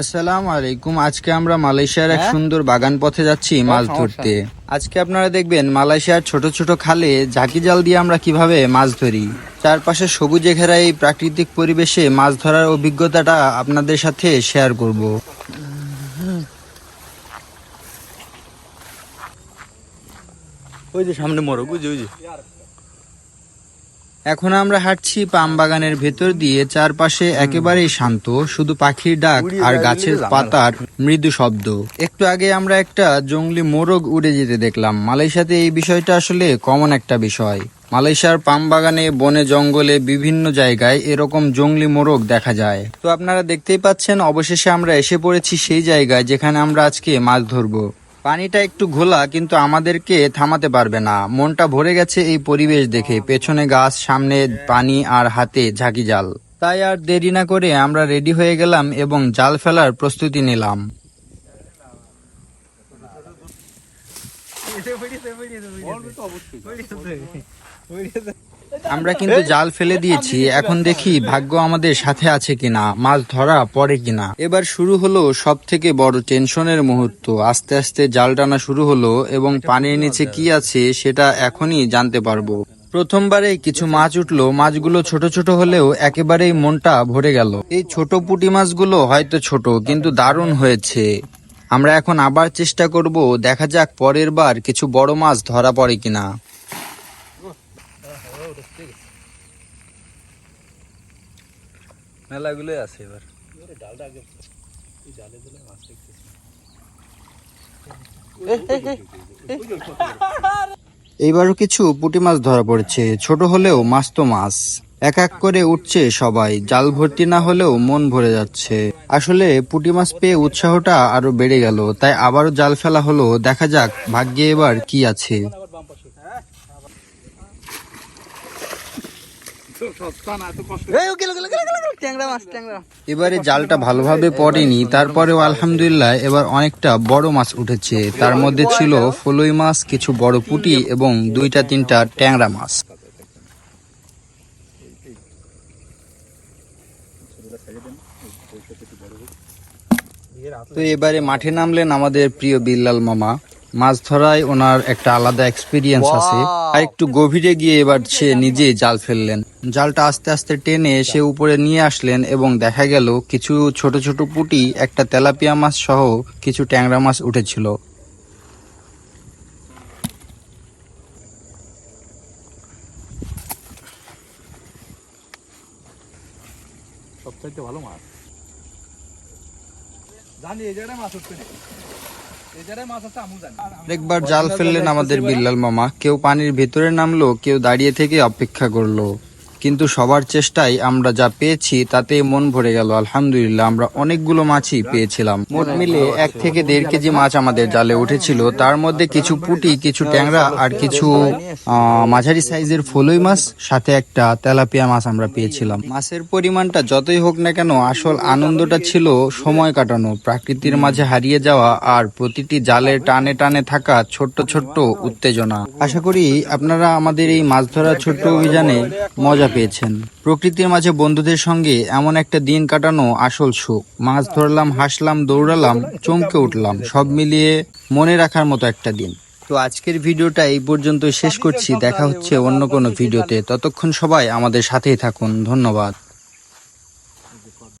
আসসালামু আলাইকুম। আজকে আমরা মালয়েশিয়ার এক হ্যাঁ? সুন্দর বাগান পথে যাচ্ছি মাছ ধরতে। আজকে আপনারা দেখবেন মালয়েশিয়ার ছোট ছোট খালে ঝাঁকি জাল দিয়ে আমরা কীভাবে মাছ ধরি। চারপাশে সবুজে ঘেরা এই প্রাকৃতিক পরিবেশে মাছ ধরার অভিজ্ঞতাটা আপনাদের সাথে শেয়ার করব। ওই যে সামনে মরক ওই যে ওই যে। এখন আমরা হাঁটছি পাম বাগানের ভেতর দিয়ে চারপাশে একেবারেই শান্ত শুধু পাখির ডাক আর গাছের পাতার মৃদু শব্দ। একটু আগে আমরা একটা জঙ্গলি মোরগ উড়ে যেতে দেখলাম। মালয়েশিয়াতে এই বিষয়টা আসলে কমন একটা বিষয়। মালয়েশিয়ার পাম বাগানে বনে জঙ্গলে বিভিন্ন জায়গায় এরকম জঙ্গলি মোরগ দেখা যায়। তো আপনারা দেখতেই পাচ্ছেন অবশেষে আমরা এসে পড়েছি সেই জায়গায় যেখানে আমরা আজকে মাছ ধরবো। পানিটা একটু ঘোলা কিন্তু আমাদেরকে থামাতে পারবে না। মনটা ভরে গেছে এই পরিবেশ দেখে। পেছনে গাছ সামনে পানি আর হাতে ঝাঁকি জাল। তাই আর দেরি না করে আমরা রেডি হয়ে গেলাম এবং জাল ফেলার প্রস্তুতি নিলাম। আমরা কিন্তু জাল ফেলে দিয়েছি। এখন দেখি ভাগ্য আমাদের সাথে আছে কিনা, মাছ ধরা পড়ে কিনা। এবার শুরু হলো সব থেকে বড় টেনশনের মুহূর্ত। আস্তে আস্তে জাল টানা শুরু হলো এবং পানির নিচে কি আছে সেটা এখনই জানতে পারব। প্রথমবারে কিছু মাছ উঠল। মাছগুলো ছোট ছোট হলেও একেবারেই মনটা ভরে গেল। এই ছোট পুঁটি মাছগুলো হয়তো ছোট, কিন্তু দারুণ হয়েছে। আমরা এখন আবার চেষ্টা করব, দেখা যাক পরের বার কিছু বড় মাছ ধরা পড়ে কিনা। মেলাগুলো আছে এবার। এইবারও কিছু পুঁটি মাছ ধরা পড়েছে। ছোট হলেও মাছ তো মাছ। এক এক করে উঠছে সবাই। জাল ভর্তি না হলেও মন ভরে যাচ্ছে। আসলে পুঁটি মাছ পেয়ে উৎসাহটা আরও বেড়ে গেল। তাই আবারও জাল ফেলা হলো। দেখা যাক ভাগ্যে এবার কি আছে। এবারে জালটা ভালোভাবে পড়েনি তারপরেও আলহামদুলিল্লাহ এবার অনেকটা বড় মাছ উঠেছে। তার মধ্যে ছিল ফলই মাছ কিছু বড় পুঁটি এবং দুইটা তিনটা ট্যাংরা মাছ। তো এবারে মাঠে নামলেন আমাদের প্রিয় বিল্লাল মামা। মাছ ধরায় ওনার একটা আলাদা এক্সপিরিয়েন্স আছে। আর একটু গভীরে গিয়ে এবার সে নিজে জাল ফেললেন। জালটা আস্তে আস্তে টেনে সে উপরে নিয়ে আসলেন এবং দেখা গেল কিছু ছোট ছোট পুঁটি একটা তেলাপিয়া মাছ সহ কিছু ট্যাংরা মাছ উঠেছিল। সবচাইতে ভালো মাছ। জানি এই জায়গায় মাছ উঠছে নাকি? এই জায়গায় মাছ আছে আমু জানি। একবার জাল ফেললেন আমাদের বিল্লাল মামা। কেউ পানির ভেতরে নামলো কেউ দাঁড়িয়ে থেকে অপেক্ষা করল। কিন্তু সবার চেষ্টায় আমরা যা পেয়েছি তাতে মন ভরে গেল। আলহামদুলিল্লাহ, আমরা অনেকগুলো মাছই পেয়েছিলাম। মোট মিলে এক থেকে দেড় কেজি মাছ আমাদের জালে উঠেছিল। তার মধ্যে কিছু পুঁটি, কিছু ট্যাংরা আর কিছু মাঝারি সাইজের ফলই মাছ, সাথে একটা তেলাপিয়া মাছ আমরা পেয়েছিলাম। মাছের পরিমাণটা যতই হোক না কেন, আসল আনন্দটা ছিল সময় কাটানো, প্রকৃতির মাঝে হারিয়ে যাওয়া আর প্রতিটি জালের টানে টানে থাকা ছোট্ট ছোট্ট উত্তেজনা। আশা করি আপনারা আমাদের এই মাছ ধরার ছোট্ট অভিযানে মজা পেয়েছেন। প্রকৃতির মাঝে বন্ধুদের সঙ্গে এমন একটা দিন কাটানো আসল সুখ। মাছ ধরলাম, হাসলাম, দৌড়ালাম, চমকে উঠলাম, সব মিলিয়ে মনে রাখার মতো একটা দিন। তো আজকের ভিডিওটা এই পর্যন্ত শেষ করছি। দেখা হচ্ছে অন্য কোনো ভিডিওতে। ততক্ষণ সবাই আমাদের সাথেই থাকুন। ধন্যবাদ।